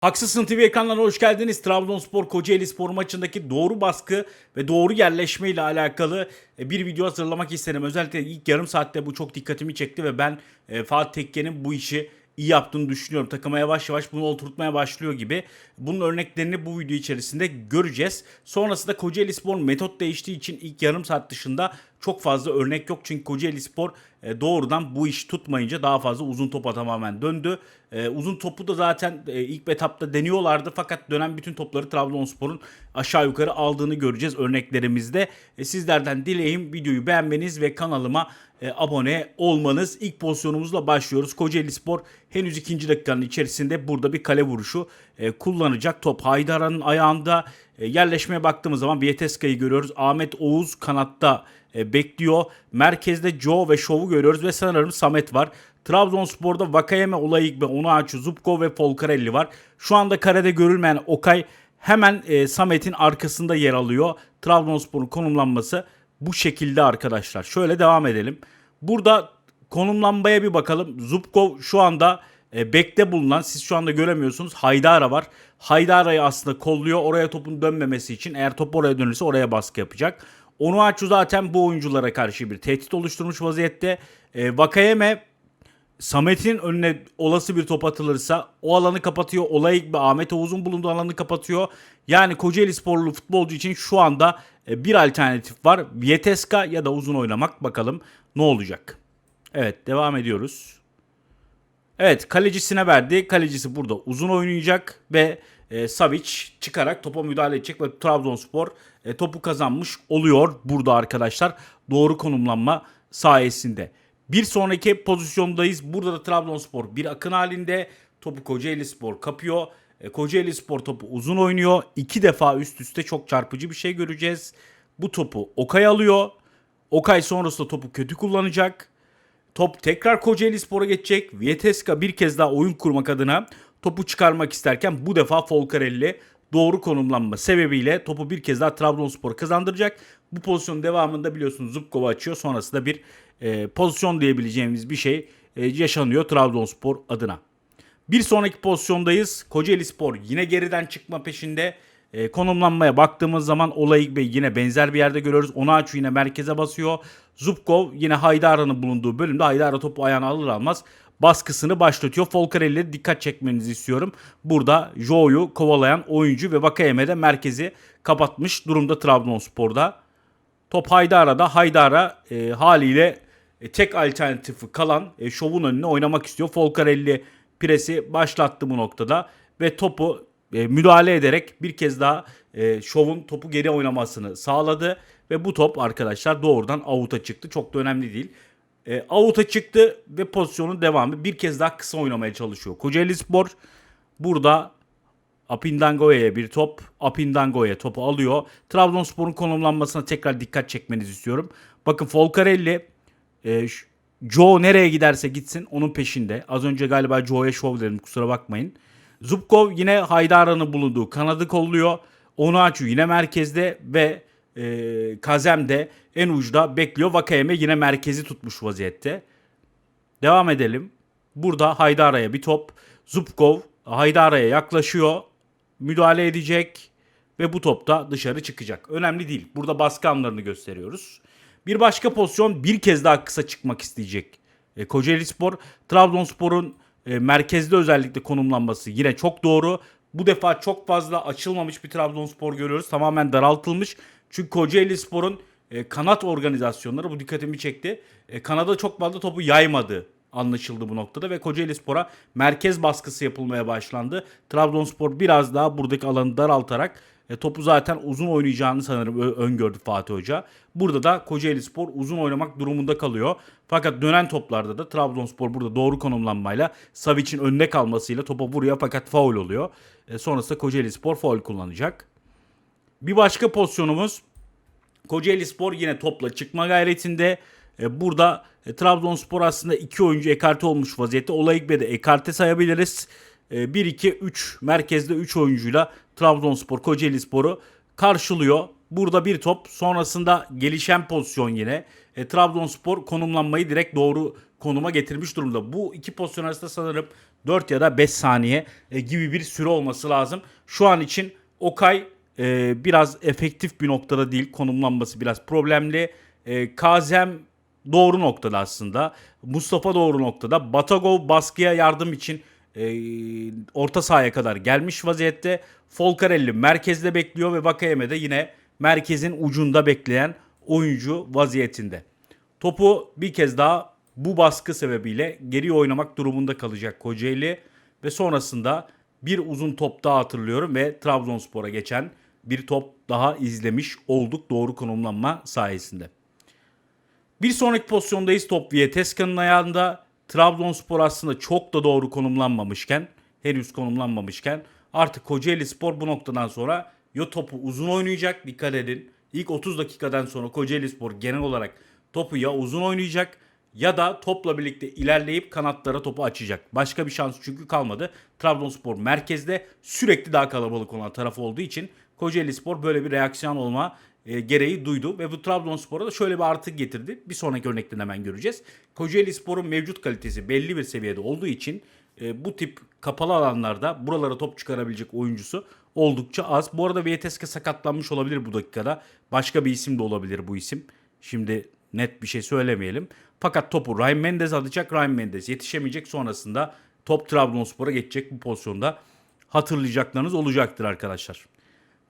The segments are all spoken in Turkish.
Haksızsın TV ekranlarına hoş geldiniz. Trabzonspor Kocaeli Spor maçındaki doğru baskı ve doğru yerleşme ile alakalı e, bir video hazırlamak istedim. Özellikle ilk yarım saatte bu çok dikkatimi çekti ve ben e, Fatih Tekke'nin bu işi iyi yaptığını düşünüyorum. Takıma yavaş yavaş bunu oturtmaya başlıyor gibi. Bunun örneklerini bu video içerisinde göreceğiz. Sonrasında Kocaeli Spor metot değiştiği için ilk yarım saat dışında çok fazla örnek yok. Çünkü Kocaeli Spor e, doğrudan bu iş tutmayınca daha fazla uzun topa tamamen döndü. E, uzun topu da zaten e, ilk etapta deniyorlardı fakat dönen bütün topları Trabzonspor'un aşağı yukarı aldığını göreceğiz örneklerimizde. Sizlerden dileğim videoyu beğenmeniz ve kanalıma e, abone olmanız. İlk pozisyonumuzla başlıyoruz. Kocaeli Spor henüz ikinci dakikanın içerisinde burada bir kale vuruşu e, kullanacak. Top Haydara'nın ayağında e, yerleşmeye baktığımız zaman Vieteska'yı görüyoruz. Ahmet Oğuz kanatta e, bekliyor. Merkezde Joe ve Şov'u görüyoruz ve sanırım Samet var. Trabzonspor'da Vakayeme, Olayık ve Onuachu, Zubko ve Folcarelli var. Şu anda karede görülmeyen Okay hemen e, Samet'in arkasında yer alıyor. Trabzonspor'un konumlanması bu şekilde arkadaşlar. Şöyle devam edelim. Burada konumlanmaya bir bakalım. Zubkov şu anda e, bekte bulunan siz şu anda göremiyorsunuz Haydara var. Haydara'yı aslında kolluyor oraya topun dönmemesi için. Eğer top oraya dönürse oraya baskı yapacak. Onuachu zaten bu oyunculara karşı bir tehdit oluşturmuş vaziyette. E, Vakayeme Samet'in önüne olası bir top atılırsa o alanı kapatıyor. Olayık ve Ahmet Oğuz'un bulunduğu alanı kapatıyor. Yani Kocaeli sporlu futbolcu için şu anda e, bir alternatif var. Vieteska ya da uzun oynamak. Bakalım ne olacak. Evet devam ediyoruz. Evet kalecisine verdi. Kalecisi burada uzun oynayacak ve e, Savic çıkarak topa müdahale edecek ve Trabzonspor e, topu kazanmış oluyor burada arkadaşlar. Doğru konumlanma sayesinde. Bir sonraki pozisyondayız. Burada da Trabzonspor bir akın halinde. Topu Kocaeli Spor kapıyor. E, Kocaeli Spor topu uzun oynuyor. İki defa üst üste çok çarpıcı bir şey göreceğiz. Bu topu Okay alıyor. Okay sonrasında topu kötü kullanacak. Top tekrar Kocaeli Spor'a geçecek. Vieteska bir kez daha oyun kurmak adına topu çıkarmak isterken bu defa Folcarelli doğru konumlanma sebebiyle topu bir kez daha Trabzonspor kazandıracak. Bu pozisyonun devamında biliyorsunuz Zubkova açıyor. Sonrasında bir e, pozisyon diyebileceğimiz bir şey e, yaşanıyor Trabzonspor adına. Bir sonraki pozisyondayız. Kocaeli Spor yine geriden çıkma peşinde. E, konumlanmaya baktığımız zaman Olayık Bey yine benzer bir yerde görüyoruz. Onaçu yine merkeze basıyor. Zubkov yine Haydara'nın bulunduğu bölümde Haydara topu ayağına alır almaz baskısını başlatıyor. Folcarelli'ye dikkat çekmenizi istiyorum. Burada Joe'yu kovalayan oyuncu ve Vakayeme de merkezi kapatmış durumda Trabzonspor'da. Top Haydara'da. Haydara e, haliyle e, tek alternatifi kalan e, şovun önüne oynamak istiyor. Folcarelli presi başlattı bu noktada ve topu e, müdahale ederek bir kez daha e, şovun topu geri oynamasını sağladı ve bu top arkadaşlar doğrudan avuta çıktı. Çok da önemli değil. E, avuta çıktı ve pozisyonun devamı bir kez daha kısa oynamaya çalışıyor. Kocaeli Spor burada Apindango'ya bir top. Apindango'ya topu alıyor. Trabzonspor'un konumlanmasına tekrar dikkat çekmenizi istiyorum. Bakın Folcarelli e, Joe nereye giderse gitsin onun peşinde. Az önce galiba Joe'ya şov dedim kusura bakmayın. Zubkov yine Haydara'nın bulunduğu kanadı kolluyor. Onuachu yine merkezde ve e, Kazem de en uçta bekliyor. Vakayeme yine merkezi tutmuş vaziyette. Devam edelim. Burada Haydara'ya bir top. Zubkov Haydara'ya yaklaşıyor. Müdahale edecek. Ve bu top da dışarı çıkacak. Önemli değil. Burada baskı anlarını gösteriyoruz. Bir başka pozisyon bir kez daha kısa çıkmak isteyecek. E, Kocaeli Spor, Trabzonspor'un e, merkezde özellikle konumlanması yine çok doğru. Bu defa çok fazla açılmamış bir Trabzonspor görüyoruz. Tamamen daraltılmış. Çünkü Kocaeli Spor'un e, kanat organizasyonları bu dikkatimi çekti. E, kanada çok fazla topu yaymadı anlaşıldı bu noktada ve Kocaeli Spor'a merkez baskısı yapılmaya başlandı. Trabzonspor biraz daha buradaki alanı daraltarak e, topu zaten uzun oynayacağını sanırım öngördü Fatih Hoca. Burada da Kocaeli Spor uzun oynamak durumunda kalıyor. Fakat dönen toplarda da Trabzonspor burada doğru konumlanmayla Savic'in önüne kalmasıyla topa vuruyor fakat faul oluyor. E, sonrasında Kocaeli Spor faul kullanacak. Bir başka pozisyonumuz Kocaeli Spor yine topla çıkma gayretinde. E, burada e, Trabzonspor aslında iki oyuncu ekarte olmuş vaziyette. Olayık de ekarte sayabiliriz. E, 1-2-3 merkezde 3 oyuncuyla Trabzonspor Kocaeli Spor'u karşılıyor. Burada bir top sonrasında gelişen pozisyon yine. E, Trabzonspor konumlanmayı direkt doğru konuma getirmiş durumda. Bu iki pozisyon arasında sanırım 4 ya da 5 saniye e, gibi bir süre olması lazım. Şu an için Okay e, biraz efektif bir noktada değil. Konumlanması biraz problemli. E, Kazem doğru noktada aslında. Mustafa doğru noktada. Batagov baskıya yardım için e, orta sahaya kadar gelmiş vaziyette. Folcarelli merkezde bekliyor ve Vakayeme de yine merkezin ucunda bekleyen oyuncu vaziyetinde. Topu bir kez daha bu baskı sebebiyle geri oynamak durumunda kalacak Kocaeli ve sonrasında bir uzun top daha hatırlıyorum ve Trabzonspor'a geçen bir top daha izlemiş olduk doğru konumlanma sayesinde. Bir sonraki pozisyondayız top Vieteska'nın ayağında. Trabzonspor aslında çok da doğru konumlanmamışken, henüz konumlanmamışken artık Kocaeli Spor bu noktadan sonra ya topu uzun oynayacak dikkat edin. İlk 30 dakikadan sonra Kocaeli Spor genel olarak topu ya uzun oynayacak ya da topla birlikte ilerleyip kanatlara topu açacak. Başka bir şans çünkü kalmadı. Trabzonspor merkezde sürekli daha kalabalık olan taraf olduğu için Kocaeli Spor böyle bir reaksiyon olma e, gereği duydu ve bu Trabzonspor'a da şöyle bir artı getirdi. Bir sonraki örnekten hemen göreceğiz. Kocaeli Spor'un mevcut kalitesi belli bir seviyede olduğu için e, bu tip kapalı alanlarda buralara top çıkarabilecek oyuncusu oldukça az. Bu arada Vieteska sakatlanmış olabilir bu dakikada. Başka bir isim de olabilir bu isim. Şimdi net bir şey söylemeyelim. Fakat topu Ryan Mendes alacak. Ryan Mendes yetişemeyecek. Sonrasında top Trabzonspor'a geçecek bu pozisyonda. Hatırlayacaklarınız olacaktır arkadaşlar.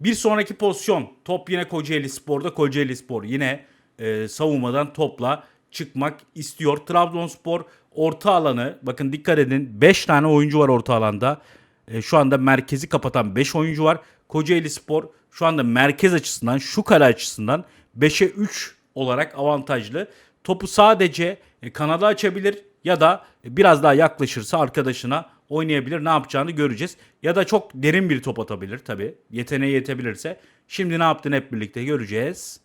Bir sonraki pozisyon top yine Kocaeli Spor'da. Kocaeli Spor yine e, savunmadan topla çıkmak istiyor. Trabzonspor orta alanı bakın dikkat edin 5 tane oyuncu var orta alanda. E, şu anda merkezi kapatan 5 oyuncu var. Kocaeli Spor şu anda merkez açısından şu kale açısından 5'e 3 olarak avantajlı. Topu sadece e, kanada açabilir ya da biraz daha yaklaşırsa arkadaşına oynayabilir. Ne yapacağını göreceğiz. Ya da çok derin bir top atabilir tabi. Yeteneği yetebilirse. Şimdi ne yaptığını hep birlikte göreceğiz.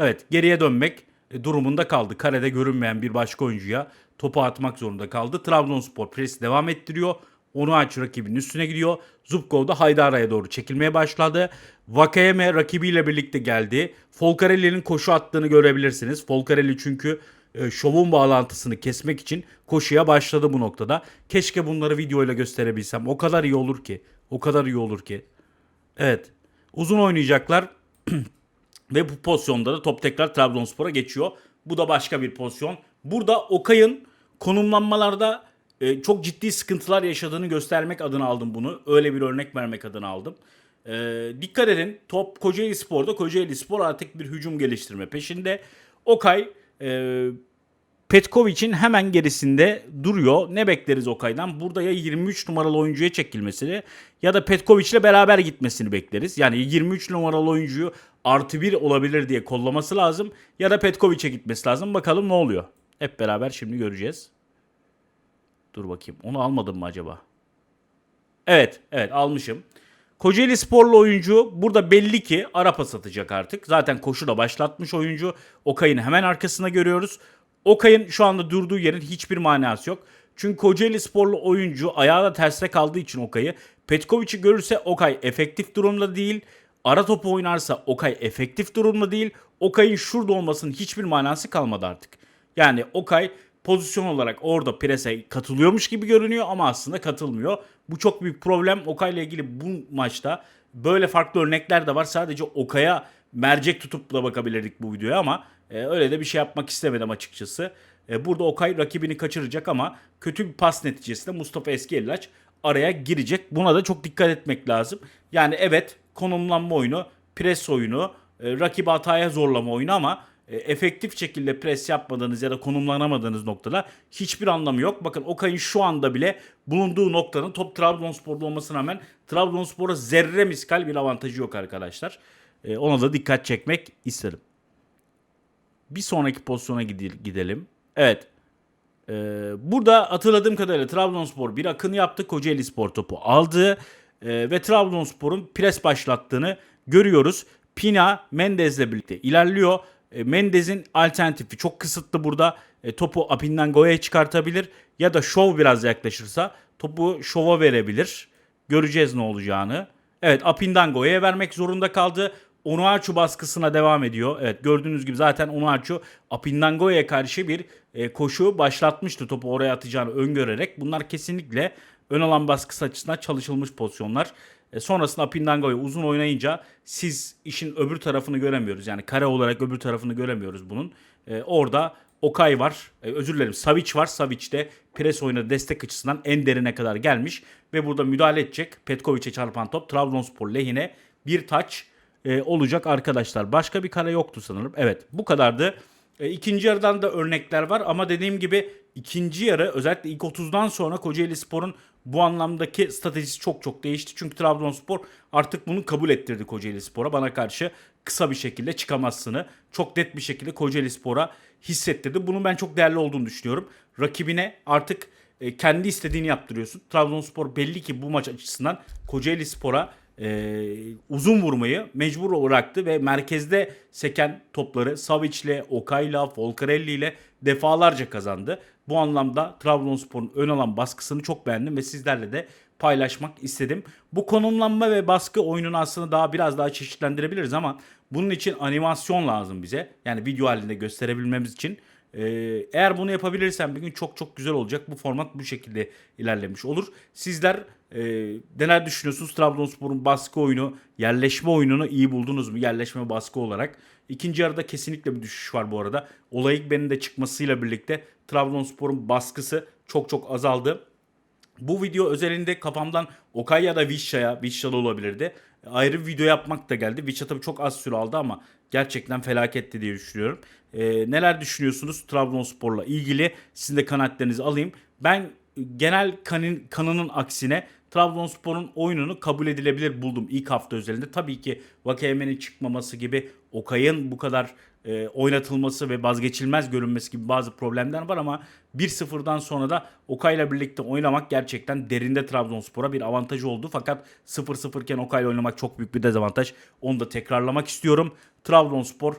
Evet geriye dönmek e, durumunda kaldı. Karede görünmeyen bir başka oyuncuya topu atmak zorunda kaldı. Trabzonspor pres devam ettiriyor. Onu aç rakibinin üstüne gidiyor. Zubkov da Haydara'ya doğru çekilmeye başladı. Vakayeme rakibiyle birlikte geldi. Folcarelli'nin koşu attığını görebilirsiniz. Folcarelli çünkü e, şovun bağlantısını kesmek için koşuya başladı bu noktada. Keşke bunları videoyla gösterebilsem. O kadar iyi olur ki. O kadar iyi olur ki. Evet. Uzun oynayacaklar. Ve bu pozisyonda da top tekrar Trabzonspor'a geçiyor. Bu da başka bir pozisyon. Burada Okay'ın konumlanmalarda e, çok ciddi sıkıntılar yaşadığını göstermek adına aldım bunu. Öyle bir örnek vermek adına aldım. E, dikkat edin top Kocaeli Spor'da Kocaeli Spor artık bir hücum geliştirme peşinde. Okay e, Petkovic'in hemen gerisinde duruyor. Ne bekleriz Okay'dan? Burada ya 23 numaralı oyuncuya çekilmesini ya da Petkovic'le beraber gitmesini bekleriz. Yani 23 numaralı oyuncuyu artı bir olabilir diye kollaması lazım. Ya da Petkovic'e gitmesi lazım. Bakalım ne oluyor. Hep beraber şimdi göreceğiz. Dur bakayım. Onu almadım mı acaba? Evet, evet almışım. Kocaeli sporlu oyuncu burada belli ki ara pas atacak artık. Zaten koşu da başlatmış oyuncu. Okay'ın hemen arkasında görüyoruz. Okay'ın şu anda durduğu yerin hiçbir manası yok. Çünkü Kocaeli sporlu oyuncu ayağı da tersine kaldığı için Okay'ı. Petkovic'i görürse Okay efektif durumda değil. Ara topu oynarsa Okay efektif durumda değil. Okay'ın şurada olmasının hiçbir manası kalmadı artık. Yani Okay pozisyon olarak orada prese katılıyormuş gibi görünüyor ama aslında katılmıyor. Bu çok büyük problem. Okay ile ilgili bu maçta böyle farklı örnekler de var. Sadece Okay'a mercek tutup da bakabilirdik bu videoya ama e, öyle de bir şey yapmak istemedim açıkçası. E, burada Okay rakibini kaçıracak ama kötü bir pas neticesinde Mustafa Eskiyellaç araya girecek. Buna da çok dikkat etmek lazım. Yani evet konumlanma oyunu, pres oyunu, e, rakibi hataya zorlama oyunu ama e, efektif şekilde pres yapmadığınız ya da konumlanamadığınız noktada hiçbir anlamı yok. Bakın Okay'ın şu anda bile bulunduğu noktanın top Trabzonspor'da olmasına rağmen Trabzonspor'a zerre miskal bir avantajı yok arkadaşlar. E, ona da dikkat çekmek isterim. Bir sonraki pozisyona gidelim. Evet. Ee, burada hatırladığım kadarıyla Trabzonspor bir akın yaptı. Kocaeli Spor topu aldı. Ee, ve Trabzonspor'un pres başlattığını görüyoruz. Pina Mendez'le birlikte ilerliyor. E, Mendez'in alternatifi çok kısıtlı burada. E, topu Apindango'ya çıkartabilir. Ya da Şov biraz yaklaşırsa topu Şov'a verebilir. Göreceğiz ne olacağını. Evet Apindango'ya vermek zorunda kaldı. Onuachu baskısına devam ediyor. Evet gördüğünüz gibi zaten Onuachu Apindango'ya karşı bir e, koşu başlatmıştı topu oraya atacağını öngörerek. Bunlar kesinlikle ön alan baskısı açısından çalışılmış pozisyonlar. E, sonrasında Apindango'yu uzun oynayınca siz işin öbür tarafını göremiyoruz. Yani kare olarak öbür tarafını göremiyoruz bunun. E, orada Okay var. E, özür dilerim. Savic var. Savic de pres oyunu destek açısından en derine kadar gelmiş. Ve burada müdahale edecek. Petkovic'e çarpan top Trabzonspor lehine bir taç e, olacak arkadaşlar. Başka bir kare yoktu sanırım. Evet bu kadardı. E, ikinci yarıdan da örnekler var ama dediğim gibi ikinci yarı özellikle ilk 30'dan sonra Kocaeli Spor'un bu anlamdaki stratejisi çok çok değişti. Çünkü Trabzonspor artık bunu kabul ettirdi Kocaeli Spor'a. Bana karşı kısa bir şekilde çıkamazsını çok net bir şekilde Kocaeli Spor'a hissettirdi. Bunun ben çok değerli olduğunu düşünüyorum. Rakibine artık e, kendi istediğini yaptırıyorsun. Trabzonspor belli ki bu maç açısından Kocaeli Spor'a e, uzun vurmayı mecbur bıraktı ve merkezde seken topları Savic'le, Okay'la, Folcarelli defalarca kazandı. Bu anlamda Trabzonspor'un ön alan baskısını çok beğendim ve sizlerle de paylaşmak istedim. Bu konumlanma ve baskı oyununu aslında daha biraz daha çeşitlendirebiliriz ama bunun için animasyon lazım bize. Yani video halinde gösterebilmemiz için. Ee, eğer bunu yapabilirsem bir gün çok çok güzel olacak. Bu format bu şekilde ilerlemiş olur. Sizler e, neler düşünüyorsunuz? Trabzonspor'un baskı oyunu, yerleşme oyununu iyi buldunuz mu? Yerleşme baskı olarak. İkinci yarıda kesinlikle bir düşüş var bu arada. Olayıkben'in de çıkmasıyla birlikte Trabzonspor'un baskısı çok çok azaldı. Bu video özelinde kafamdan Okay ya da Vişça'ya, Vişça'da olabilirdi. Ayrı bir video yapmak da geldi. Vişça tabii çok az süre aldı ama gerçekten felaketti diye düşünüyorum. Ee, neler düşünüyorsunuz Trabzonspor'la ilgili? Sizin de kanaatlerinizi alayım. Ben genel kanın, kanının aksine Trabzonspor'un oyununu kabul edilebilir buldum ilk hafta özelinde. Tabii ki Vakayemen'in çıkmaması gibi Okay'ın bu kadar e, oynatılması ve vazgeçilmez görünmesi gibi bazı problemler var ama 1-0'dan sonra da Okay'la birlikte oynamak gerçekten derinde Trabzonspor'a bir avantaj oldu. Fakat 0-0 iken Okay'la oynamak çok büyük bir dezavantaj. Onu da tekrarlamak istiyorum. Trabzonspor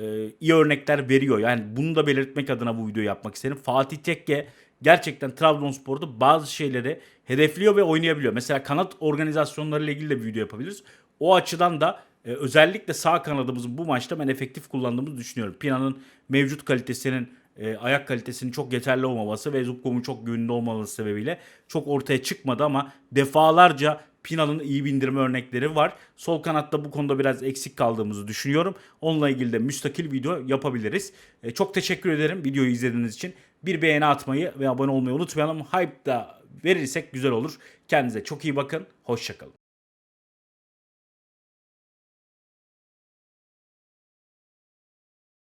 e, iyi örnekler veriyor. Yani bunu da belirtmek adına bu videoyu yapmak istedim. Fatih Tekke gerçekten Trabzonspor'da bazı şeyleri hedefliyor ve oynayabiliyor. Mesela kanat organizasyonları ile ilgili de bir video yapabiliriz. O açıdan da e, özellikle sağ kanadımızın bu maçta ben efektif kullandığımızı düşünüyorum. Pina'nın mevcut kalitesinin e, ayak kalitesinin çok yeterli olmaması ve Zubkov'un çok güvenli olmaması sebebiyle çok ortaya çıkmadı ama defalarca Pina'nın iyi bindirme örnekleri var. Sol kanatta bu konuda biraz eksik kaldığımızı düşünüyorum. Onunla ilgili de müstakil video yapabiliriz. E, çok teşekkür ederim videoyu izlediğiniz için. Bir beğeni atmayı ve abone olmayı unutmayalım. Hype da verirsek güzel olur. Kendinize çok iyi bakın. Hoşçakalın.